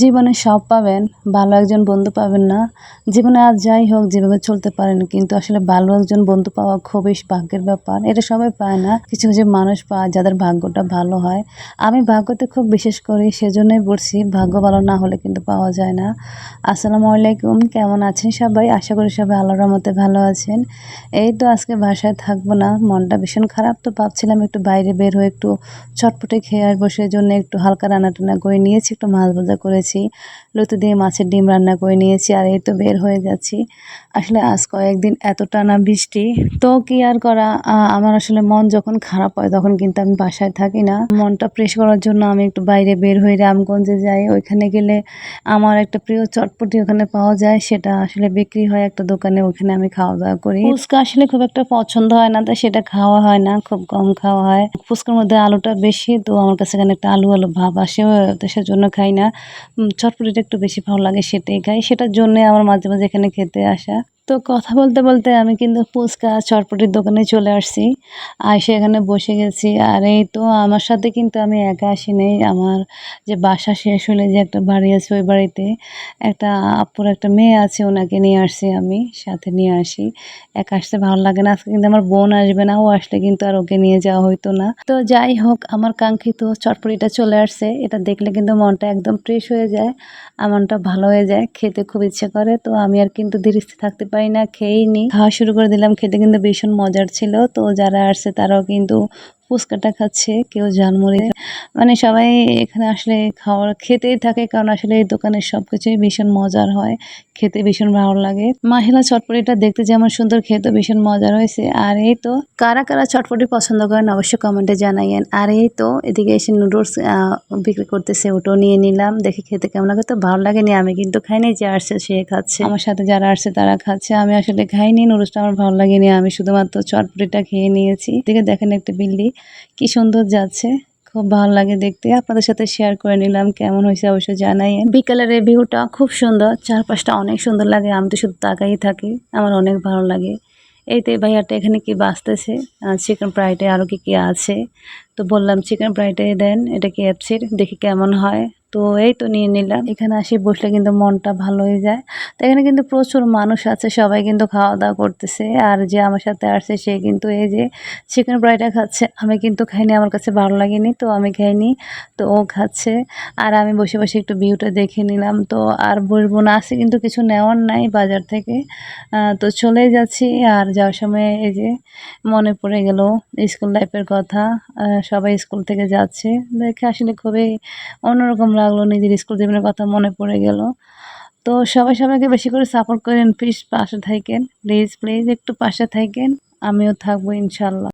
জীবনে সব পাবেন, ভালো একজন বন্ধু পাবেন না। জীবনে আজ যাই হোক, যেভাবে চলতে পারেন, কিন্তু আসলে ভালো একজন বন্ধু পাওয়া খুবই ভাগ্যের ব্যাপার। এটা সবাই পায় না, কিছু কিছু মানুষ পায় যাদের ভাগ্যটা ভালো হয়। আমি ভাগ্যতে খুব বিশেষ করি, সেজন্যই বলছি ভাগ্য ভালো না হলে কিন্তু পাওয়া যায় না। আসসালামু আলাইকুম, কেমন আছেন সবাই? আশা করি সবাই আল্লাহর রহমতে ভালো আছেন। এই তো আজকে বাসায় থাকব না, মনটা ভীষণ খারাপ, তো ভাবছিলাম একটু বাইরে বের হয়ে একটু চটপটে খেয়ে আসব, সেজন্য একটু হালকা রান্না টান্না করে নিয়েছি, একটু মাছ ভাজা করেছি। লুতু দিয়ে মাছের ডিম রান্না করে নিয়েছি আর এই তো বের হয়ে যাচ্ছি। আসলে আজ কয়েকদিন এত টানা বৃষ্টি। তো কি আর করা? আমার আসলে মন যখন খারাপ হয় তখন কিন্তু আমি বাসায় থাকি না। মনটা ফ্রেশ করার জন্য আমি একটু বাইরে বের হয়ে রামগঞ্জে যাই। ওইখানে গেলে আমার একটা প্রিয় চটপটি ওখানে পাওয়া যায়। সেটা আসলে বিক্রি হয় একটা দোকানে, ওখানে আমি খাওয়া দাওয়া করি। ফুচকা আসলে খুব একটা পছন্দ হয় না, তাই সেটা খাওয়া হয় না, খুব কম খাওয়া হয়। ফুচকার মধ্যে আলুটা বেশি, তো আমার কাছে এখানে একটা আলু আলু ভাব আসে সেজন্য খাই না। চটপটিটা একটু বেশি ভালো লাগে সেটাই খাই। সেটার জন্যে আমার মাঝে মাঝে এখানে খেতে আসা। তো কথা বলতে বলতে আমি কিন্তু ফুচকা চটপটির দোকানে চলে আসছি। আর সেখানে বসে গেছি। আর এই তো আমার সাথে কিন্তু আমি একা আসি নেই। আমার যে বাসা শেষ হলে যে একটা বাড়ি আছে, ওই বাড়িতে একটা আপুর একটা মেয়ে আছে, ওনাকে নিয়ে আসছি আমি, সাথে নিয়ে আসি। একা আসতে ভালো লাগে না। আজকে কিন্তু আমার বোন আসবে না, ও আসলে কিন্তু আর ওকে নিয়ে যাওয়া হইতো না। তো যাই হোক, আমার কাঙ্ক্ষিত চটপটিটা চলে আসছে। এটা দেখলে কিন্তু মনটা একদম ফ্রেশ হয়ে যায় মনটা ভালো হয়ে যায়, খেতে খুব ইচ্ছে করে। তো আমি আর কিন্তু ধীরে থাকতে পারি না খেয়েই নি খাওয়া শুরু করে দিলাম, খেতে কিন্তু ভীষণ মজার ছিল। তো যারা আসছে তারাও কিন্তু ফুচকাটা খাচ্ছে, কেউ জানমুড়ি মানে সবাই এখানে আসলে খাওয়ার, খেতেই থাকে কারণ আসলে এই দোকানের সব কিছুই ভীষণ মজার হয়, খেতে ভীষণ ভালো লাগে। মাহিলা চটপটিটা দেখতে যেমন সুন্দর খেতে ভীষণ মজার হয়েছে। আর এই তো, কারা কারা চটপটি পছন্দ করেন অবশ্যই কমেন্টে জানাইয়েন। আর এই তো, এদিকে এসে নুডলস বিক্রি করতেছে, ওটাও নিয়ে নিলাম। দেখে খেতে কেমন লাগে। তো ভালো লাগেনি, আমি কিন্তু খাইনি, যে আসছে সে খাচ্ছে। আমার সাথে যারা আসছে তারা খাচ্ছে, আমি আসলে খাইনি, নুডলসটা আমার ভালো লাগেনি। আমি শুধুমাত্র চটপটিটা খেয়ে নিয়েছি। দেখে দেখেন একটা বিল্লি কি সুন্দর যাচ্ছে। খুব ভালো লাগে দেখতে। আপনাদের সাথে শেয়ার করে নিলাম কেমন হয়েছে অবশ্যই জানাই বিকালের এই ভিউটা খুব সুন্দর। চারপাশটা অনেক সুন্দর লাগে। আমি তো শুধু তাকাই থাকি। আমার অনেক ভালো লাগে। এই তো ভাইয়াটা এখানে কি বাঁচতেছে? চিকেন ফ্রাইডে আরও কি কি আছে? তো বললাম চিকেন ফ্রাইডে দেন, এটা কি অ্যাপসির? দেখি কেমন হয়। তো এই তো নিয়ে নিলাম। এখানে আসি বসলে কিন্তু মনটা ভালো হয়ে যায়। তো এখানে কিন্তু প্রচুর মানুষ আছে, সবাই কিন্তু খাওয়া দাওয়া করতেছে। আর যে আমার সাথে আসছে সে কিন্তু এই যে চিকেন ফ্রাইটা খাচ্ছে। আমি কিন্তু খাইনি, আমার কাছে ভালো লাগেনি, তো আমি খাইনি, তো ও খাচ্ছে। আর আমি বসে বসে একটু ভিউটা দেখে নিলাম। তো আর বলব না আছে কিন্তু কিছু নেওয়ার নাই বাজার থেকে। তো চলে যাচ্ছি। আর যাওয়ার সময় এই যে মনে পড়ে গেল স্কুল লাইফের কথা। সবাই স্কুল থেকে যাচ্ছে। দেখে আসলে খুবই অন্যরকম লাগল নিজের স্কুল জীবনের কথা মনে পড়ে গেল। তো সবাই সবাইকে বেশি করে সাপোর্ট করেন প্লিজ পাশে থাকেন প্লিজ প্লিজ একটু পাশে থাকেন, আমিও থাকব ইনশাল্লাহ।